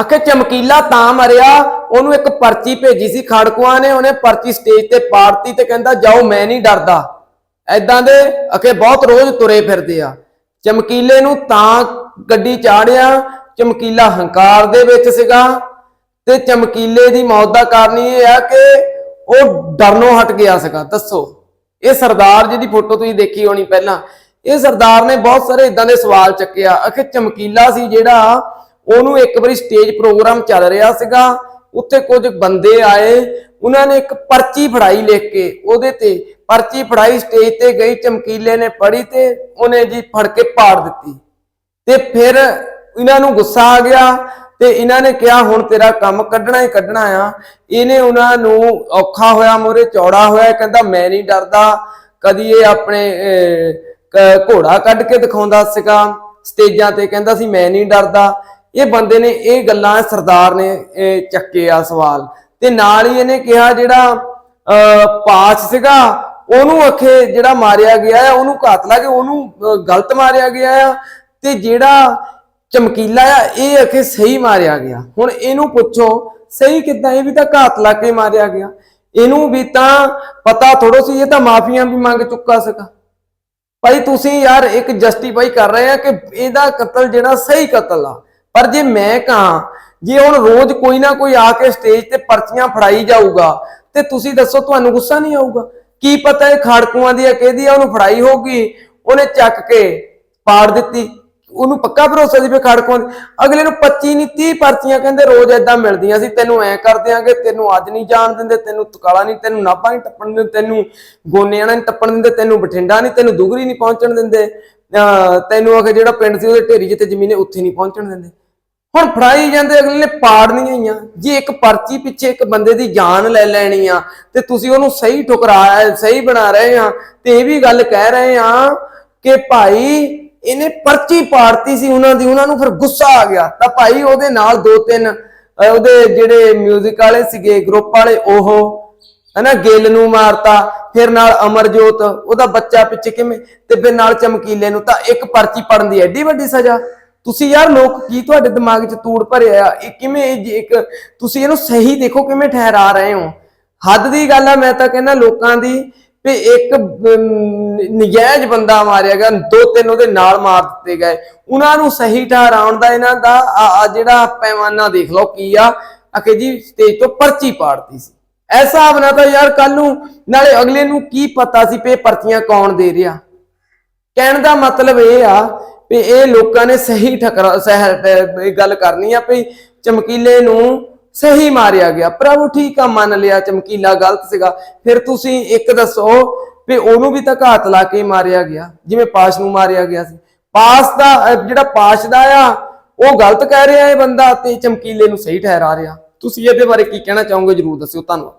ਅਖੇ ਚਮਕੀਲਾ ਤਾਂ ਮਰਿਆ। ਉਹਨੂੰ ਇੱਕ ਪਰਚੀ ਭੇਜੀ ਸੀ, ਖੜਕੂਆਂ ਨੇ ਉਹਨੇ ਪਰਚੀ ਸਟੇਜ ਤੇ ਪਾੜਤੀ ਤੇ ਕਹਿੰਦਾ, ਜਾਓ, ਮੈਂ ਨਹੀਂ ਡਰਦਾ। ਐਦਾਂ ਦੇ ਅਖੇ ਬਹੁਤ ਰੋਜ਼ ਤੁਰੇ ਫਿਰਦੇ ਆ। ਚਮਕੀਲੇ ਨੂੰ ਤਾਂ ਗੱਡੀ ਚਾੜਿਆ, ਚਮਕੀਲਾ ਹੰਕਾਰ ਦੇ ਵਿੱਚ ਸੀਗਾ ਤੇ ਚਮਕੀਲੇ ਦੀ ਮੌਤ ਦਾ ਕਾਰਨ ਇਹ ਆ ਕਿ ਉਹ ਡਰਨੋਂ ਹਟ ਗਿਆ ਸੀਗਾ। ਦੱਸੋ, ਇਹ ਸਰਦਾਰ ਜਿਹਦੀ ਫੋਟੋ ਤੁਸੀਂ ਦੇਖੀ ਹੋਣੀ ਪਹਿਲਾਂ, ਇਹ ਸਰਦਾਰ ਨੇ ਬਹੁਤ ਸਾਰੇ ਇਦਾਂ ਦੇ ਸਵਾਲ ਚੱਕਿਆ ਅਖੇ ਚਮਕੀਲਾ ਸੀ ਜਿਹੜਾ ਉਹਨੂੰ ਇੱਕ ਵਾਰੀ ਸਟੇਜ ਪ੍ਰੋਗਰਾਮ ਚੱਲ ਰਿਹਾ ਸੀਗਾ ਉੱਥੇ ਕੁਝ ਬੰਦੇ ਆਏ ਉਹਨਾਂ ਨੇ ਇੱਕ ਪਰਚੀ ਫੜਾਈ ਲਿਖ ਕੇ ਉਹਦੇ ਤੇ। ਪਰਚੀ ਫੜਾਈ ਸਟੇਜ ਤੇ ਗਈ ਚਮਕੀਲੇ ਨੇ ਪੜ੍ਹੀ ਤੇ ਉਹਨੇ ਜੀ ਫੜ ਕੇ ਪਾੜ ਦਿੱਤੀ। ਤੇ ਫਿਰ ਇਹਨਾਂ ਨੂੰ ਗੁੱਸਾ ਆ ਗਿਆ ਤੇ ਇਹਨਾਂ ਨੇ ਕਿਹਾ ਹੁਣ ਤੇਰਾ ਕੰਮ ਕੱਢਣਾ ਹੀ ਕੱਢਣਾ ਆ। ਇਹਨੇ ਉਹਨਾਂ ਨੂੰ ਔਖਾ ਹੋਇਆ ਮੋਰੇ ਚੌੜਾ ਹੋਇਆ ਕਹਿੰਦਾ ਮੈਂ ਨਹੀਂ ਡਰਦਾ। ਕਦੀ ਇਹ ਆਪਣੇ ਅਹ, ਘੋੜਾ ਕੱਢ ਕੇ ਦਿਖਾਉਂਦਾ ਸੀਗਾ ਸਟੇਜਾਂ ਤੇ ਕਹਿੰਦਾ ਸੀ ਮੈਂ ਨਹੀਂ ਡਰਦਾ। ਇਹ ਬੰਦੇ ਨੇ ਇਹ ਗੱਲਾਂ ਸਰਦਾਰ ਨੇ ਚੱਕੇ ਆ ਸਵਾਲ। ਤੇ ਨਾਲ ਹੀ ਇਹਨੇ ਕਿਹਾ ਜਿਹੜਾ ਅਹ, ਪਾਸ ਸੀਗਾ ਉਹਨੂੰ ਅਖੇ ਜਿਹੜਾ ਮਾਰਿਆ ਗਿਆ ਆ ਉਹਨੂੰ ਕਾਤਲਾ ਕੇ ਉਹਨੂੰ ਗਲਤ ਮਾਰਿਆ ਗਿਆ ਆ। ਤੇ ਜਿਹੜਾ ਚਮਕੀਲਾ ਆ ਇਹ ਅਖੇ ਸਹੀ ਮਾਰਿਆ ਗਿਆ। ਹੁਣ ਇਹਨੂੰ ਪੁੱਛੋ ਸਹੀ ਕਿੱਦਾਂ? ਇਹ ਵੀ ਤਾਂ ਘਾਤ ਲਾ ਕੇ ਮਾਰਿਆ ਗਿਆ। ਇਹਨੂੰ ਵੀ ਤਾਂ ਪਤਾ ਥੋੜੋ ਸੀ ਇਹ ਤਾਂ ਮਾਫੀਆਂ ਵੀ ਮੰਗ ਚੁੱਕਾ ਸੀਗਾ। ਭਾਈ ਤੁਸੀਂ ਯਾਰ ਇੱਕ ਜਸਟੀਫਾਈ ਕਰ ਰਹੇ ਆ ਕਿ ਇਹਦਾ ਕਤਲ ਜਿਹੜਾ ਸਹੀ ਕਤਲ ਆ। ਪਰ ਜੇ ਮੈਂ ਕਹਾਂ, ਜੇ ਹੁਣ ਰੋਜ਼ ਕੋਈ ਨਾ ਕੋਈ ਆ ਕੇ ਸਟੇਜ ਤੇ ਪਰਚੀਆਂ ਫੜਾਈ ਜਾਊਗਾ, ਤੇ ਤੁਸੀਂ ਦੱਸੋ ਤੁਹਾਨੂੰ ਗੁੱਸਾ ਨਹੀਂ ਆਊਗਾ? ਕੀ ਪਤਾ ਇਹ ਖਾੜਕੂਆਂ ਦੀ ਆ, ਕਿਹਦੀ ਆ, ਉਹਨੂੰ ਫੜਾਈ ਹੋਊਗੀ? ਉਹਨੇ ਚੱਕ ਕੇ ਪਾੜ ਦਿੱਤੀ। ਉਹਨੂੰ ਪੱਕਾ ਭਰੋਸਾ ਸੀ ਵੀ ਖਾੜਕੂਆਂ ਅਗਲੇ ਨੂੰ 25 ਨਹੀਂ 30 ਪਰਚੀਆਂ ਕਹਿੰਦੇ ਰੋਜ਼ ਏਦਾਂ ਮਿਲਦੀਆਂ ਸੀ, ਤੈਨੂੰ ਐ ਕਰ ਦਿਆਂਗੇ, ਤੈਨੂੰ ਅੱਜ ਨਹੀਂ ਜਾਣ ਦਿੰਦੇ, ਤੈਨੂੰ ਤਕਾਲਾ ਨਹੀਂ, ਤੈਨੂੰ ਨਾਭਾ ਨਹੀਂ ਟੱਪਣ ਦਿੰਦੇ, ਤੈਨੂੰ ਗੋਨਿਆਣਾ ਨਹੀਂ ਟੱਪਣ ਦਿੰਦੇ, ਤੈਨੂੰ ਬਠਿੰਡਾ ਨਹੀਂ, ਤੈਨੂੰ ਦੁਗਰੀ ਨਹੀਂ ਪਹੁੰਚਣ ਦਿੰਦੇ, ਅਹ ਤੈਨੂੰ ਅਖੇ ਜਿਹੜਾ ਪਿੰਡ ਸੀ ਉਹਦੇ ਢੇਰੀ ਜਿੱਥੇ ਜ਼ਮੀਨ ਉੱਥੇ ਨਹੀਂ ਪਹੁੰਚਣ ਦਿੰਦੇ। ਹੁਣ ਫੜਾਈ ਜਾਂਦੇ ਅਗਲੇ ਨੇ ਪਾੜਨੀਆਂ ਹੀ ਆ। ਜੇ ਇੱਕ ਪਰਚੀ ਪਿੱਛੇ ਇੱਕ ਬੰਦੇ ਦੀ ਜਾਨ ਲੈ ਲੈਣੀ ਆ ਤੇ ਤੁਸੀਂ ਉਹਨੂੰ ਸਹੀ ਠੁਕਰਾਇਆ ਸਹੀ ਬਣਾ ਰਹੇ ਆ ਤੇ ਇਹ ਵੀ ਗੱਲ ਕਹਿ ਰਹੇ ਆ ਕਿ ਭਾਈ ਇਹਨੇ ਪਰਚੀ ਪਾੜਤੀ ਸੀ ਉਹਨਾਂ ਦੀ, ਉਹਨਾਂ ਨੂੰ ਫਿਰ ਗੁੱਸਾ ਆ ਗਿਆ। ਤਾਂ ਭਾਈ ਉਹਦੇ ਨਾਲ ਦੋ ਤਿੰਨ ਉਹਦੇ ਜਿਹੜੇ 뮤직 ਵਾਲੇ ਸੀਗੇ ਗਰੁੱਪ ਵਾਲੇ, ਉਹ ਹਨਾ ਗਿੱਲ ਨੂੰ ਮਾਰਤਾ, ਫਿਰ ਨਾਲ ਅਮਰਜੋਤ, ਉਹਦਾ ਬੱਚਾ ਪਿੱਛੇ ਕਿਵੇਂ, ਤੇ ਫਿਰ ਨਾਲ ਚਮਕੀਲੇ ਨੂੰ, ਤਾਂ ਇੱਕ ਪਰਚੀ ਪੜਨ ਦੀ ਐਡੀ ਵੱਡੀ ਸਜ਼ਾ। ਤੁਸੀਂ ਯਾਰ ਲੋਕ ਕੀ ਤੁਹਾਡੇ ਦਿਮਾਗ 'ਚ ਤੂੜ ਭਰਿਆ ਆ? ਇਹ ਕਿਵੇਂ ਇਹ ਜੀ ਇੱਕ ਤੁਸੀਂ ਇਹਨੂੰ ਸਹੀ ਦੇਖੋ ਕਿਵੇਂ ਠਹਿਰਾ ਰਹੇ ਹੋ। ਹੱਦ ਦੀ ਗੱਲ ਆ, ਮੈਂ ਤਾਂ ਕਹਿੰਦਾ ਲੋਕਾਂ ਦੀ ਵੀ ਇੱਕ ਨਜਾਇਜ਼ ਬੰਦਾ ਮਾਰਿਆ ਗਿਆ, ਦੋ ਤਿੰਨ ਉਹਦੇ ਨਾਲ ਮਾਰ ਦਿੱਤੇ ਗਏ। ਉਹਨਾਂ ਨੂੰ ਸਹੀ ਠਹਿਰਾਉਣ ਦਾ ਇਹਨਾਂ ਦਾ ਆ- ਜਿਹੜਾ ਪੈਮਾਨਾ ਦੇਖ ਲਓ ਕੀ ਆ। ਅਕੇ ਜੀ ਸਟੇਜ ਤੋਂ ਪਰਚੀ ਪਾੜਦੀ ਸੀ। ਐਸਾ ਬਣਾ ਤਾਂ ਯਾਰ ਕੱਲ ਨੂੰ ਨਾਲੇ ਅਗਲੇ ਨੂੰ ਕੀ ਪਤਾ ਸੀ ਵੀ ਪਰਚੀਆਂ ਕੌਣ ਦੇ ਰਿਹਾ। ਕਹਿਣ ਦਾ ਮਤਲਬ ਇਹ ਆ ਵੀ ਇਹ ਲੋਕਾਂ ਨੇ ਸਹੀ ਠਕਰਾ ਸਹਿ ਗੱਲ ਕਰਨੀ ਆ ਵੀ ਚਮਕੀਲੇ ਨੂੰ ਸਹੀ ਮਾਰਿਆ ਗਿਆ। ਪ੍ਰਭੂ ਠੀਕ ਆ, ਮੰਨ ਲਿਆ, ਚਮਕੀਲਾ ਗਲਤ ਸੀਗਾ। ਫਿਰ ਤੁਸੀਂ ਇੱਕ ਦੱਸੋ ਵੀ ਉਹਨੂੰ ਵੀ ਤਾਂ ਘਾਤ ਲਾ ਕੇ ਮਾਰਿਆ ਗਿਆ। ਜਿਵੇਂ ਪਾਸ਼ ਨੂੰ ਮਾਰਿਆ ਗਿਆ ਸੀ। ਪਾਸ ਦਾ ਜਿਹੜਾ ਪਾਸ਼ ਦਾ ਆ, ਉਹ ਗਲਤ ਕਹਿ ਰਿਹਾ ਇਹ ਬੰਦਾ ਤੇ ਚਮਕੀਲੇ ਨੂੰ ਸਹੀ ਠਹਿਰਾ ਰਿਹਾ। ਤੁਸੀਂ ਇਹਦੇ ਬਾਰੇ ਕੀ ਕਹਿਣਾ ਚਾਹੋਗੇ? ਜਰੂਰ ਦੱਸਿਓ। ਧੰਨਵਾਦ।